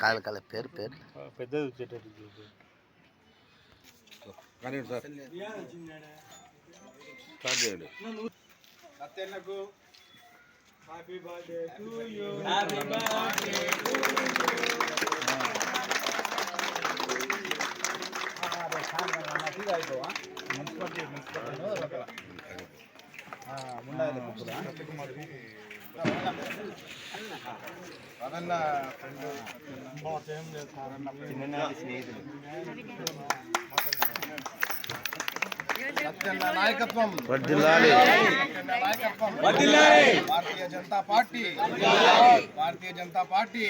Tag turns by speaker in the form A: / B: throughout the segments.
A: కాదు కాదు పేరు పేరు
B: పెద్దది వచ్చేటట్టు
C: కానీ సార్ స్టార్ట్ చేయండి
B: సత్యన్నకు happy birthday to you municipality municipality ముండాలి అదన్న ఏం లేదు సార్ అన్న
A: స్నేహితులు
B: సత్యన్న నాయకత్వం
A: వర్ధిల్లాలి
B: సత్యన్న నాయకత్వం. భారతీయ జనతా పార్టీ. భారతీయ జనతా పార్టీ.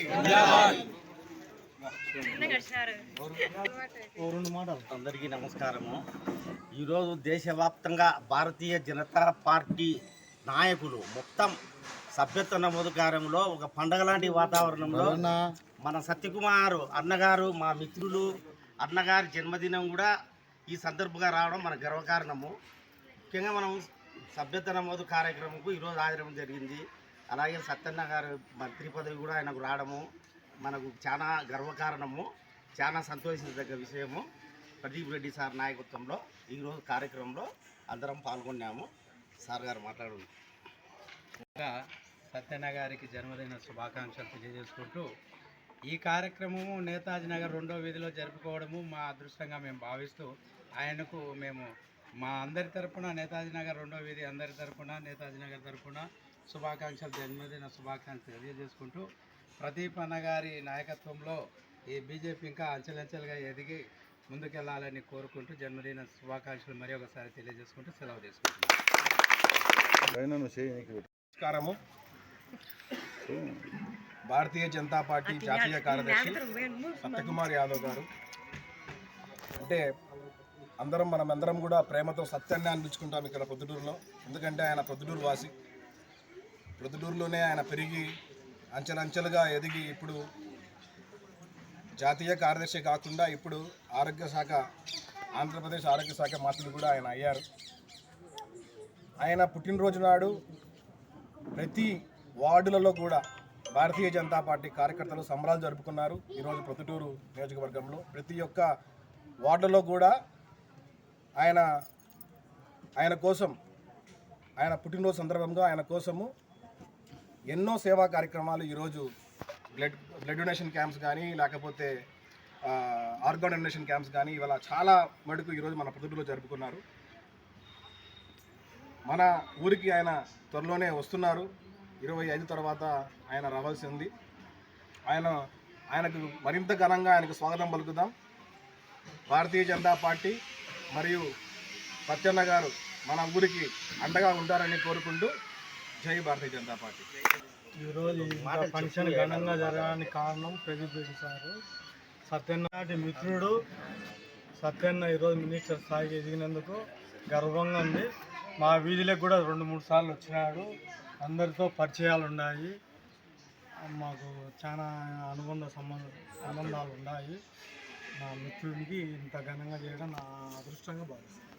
D: అందరికీ నమస్కారము. ఈరోజు దేశవ్యాప్తంగా భారతీయ జనతా పార్టీ నాయకులు మొత్తం సభ్యత్వ నమోదు కార్యంలో ఒక పండగ లాంటి వాతావరణంలో మన సత్యకుమార్ అన్నగారు మా మిత్రులు అన్నగారి జన్మదినం కూడా ఈ సందర్భంగా రావడం మన గర్వకారణము. ముఖ్యంగా మనం సభ్యత నమోదు కార్యక్రమంకు ఈరోజు హాజరడం జరిగింది. అలాగే సత్యన్న గారు మంత్రి పదవి కూడా ఆయనకు రావడము మనకు చాలా గర్వకారణము చాలా సంతోషించదగ్గ విషయము. ప్రదీప్ రెడ్డి సార్ నాయకత్వంలో ఈరోజు కార్యక్రమంలో అందరం పాల్గొన్నాము. సార్ గారు మాట్లాడు
E: సత్యన్న గారికి జన్మదిన శుభాకాంక్షలు తెలియజేసుకుంటూ ఈ కార్యక్రమము నేతాజీ నగర్ రెండో వీధిలో జరుపుకోవడము మా అదృష్టంగా మేము భావిస్తూ ఆయనకు మేము మా అందరి తరపున నేతాజీ నగర్ రెండో వీధి అందరి తరపున నేతాజీ నగర్ తరపున శుభాకాంక్షలు జన్మదిన శుభాకాంక్షలు తెలియజేసుకుంటూ ప్రదీప్ అన్న గారి నాయకత్వంలో ఈ బీజేపీ ఇంకా అంచెలంచెలుగా ఎదిగి ముందుకెళ్ళాలని కోరుకుంటూ జన్మదిన శుభాకాంక్షలు మరి ఒకసారి తెలియజేసుకుంటూ సెలవు తీసుకుంటున్నాను.
B: నమస్కారము. భారతీయ జనతా పార్టీ జాతీయ కార్యదర్శి సత్యకుమార్ యాదవ్ గారు. అంటే అందరం మనం అందరం కూడా ప్రేమతో సత్యాన్ని అనిపించుకుంటాం ఇక్కడ ప్రొద్దుటూరులో ఎందుకంటే ఆయన ప్రొద్దుటూరు వాసి. ప్రొద్దుటూరులోనే ఆయన పెరిగి అంచెలంచెలుగా ఎదిగి ఇప్పుడు జాతీయ కార్యదర్శి కాకుండా ఇప్పుడు ఆరోగ్య శాఖ ఆంధ్రప్రదేశ్ ఆరోగ్య శాఖ మంత్రులు కూడా ఆయన అయ్యారు. ఆయన పుట్టినరోజు నాడు ప్రతి వార్డులలో కూడా భారతీయ జనతా పార్టీ కార్యకర్తలు సంబరాలు జరుపుకున్నారు. ఈరోజు ప్రొద్దుటూరు నియోజకవర్గంలో ప్రతి ఒక్క వార్డులో కూడా ఆయన ఆయన కోసం ఆయన పుట్టినరోజు సందర్భంగా ఆయన కోసము ఎన్నో సేవా కార్యక్రమాలు ఈరోజు బ్లడ్ బ్లడ్ డొనేషన్ క్యాంప్స్ కానీ లేకపోతే ఆర్గాన్ డొనేషన్ క్యాంప్స్ కానీ ఇవాళ చాలా మటుకు ఈరోజు మన పొద్దుటూరులో జరుపుకున్నారు. మన ఊరికి ఆయన త్వరలోనే వస్తున్నారు. ఇరవై ఐదు తర్వాత ఆయన రావాల్సి ఉంది. ఆయన ఆయనకు మరింత ఘనంగా ఆయనకు స్వాగతం పలుకుదాం. భారతీయ జనతా పార్టీ మరియు సత్యన్న గారు మన ఊరికి అండగా ఉంటారని కోరుకుంటూ జై భారతీయ జనతా పార్టీ.
E: ఈరోజు ఫంక్షన్ ఘనంగా జరగడానికి కారణం ప్రదీప్ రెడ్డి సారు. సత్యన్న నాటి మిత్రుడు సత్యన్న ఈరోజు మినిస్టర్ స్థాయికి ఎదిగినందుకు గర్వంగా ఉంది. మా వీధిలోకి కూడా రెండు మూడు సార్లు వచ్చినాడు. అందరితో పరిచయాలు ఉన్నాయి మాకు చాలా అనుబంధ సంబంధ సంబంధాలు ఉన్నాయి నా మిత్రుడికి ఇంత ఘనంగా చేయడం నా అదృష్టంగా భావిస్తాను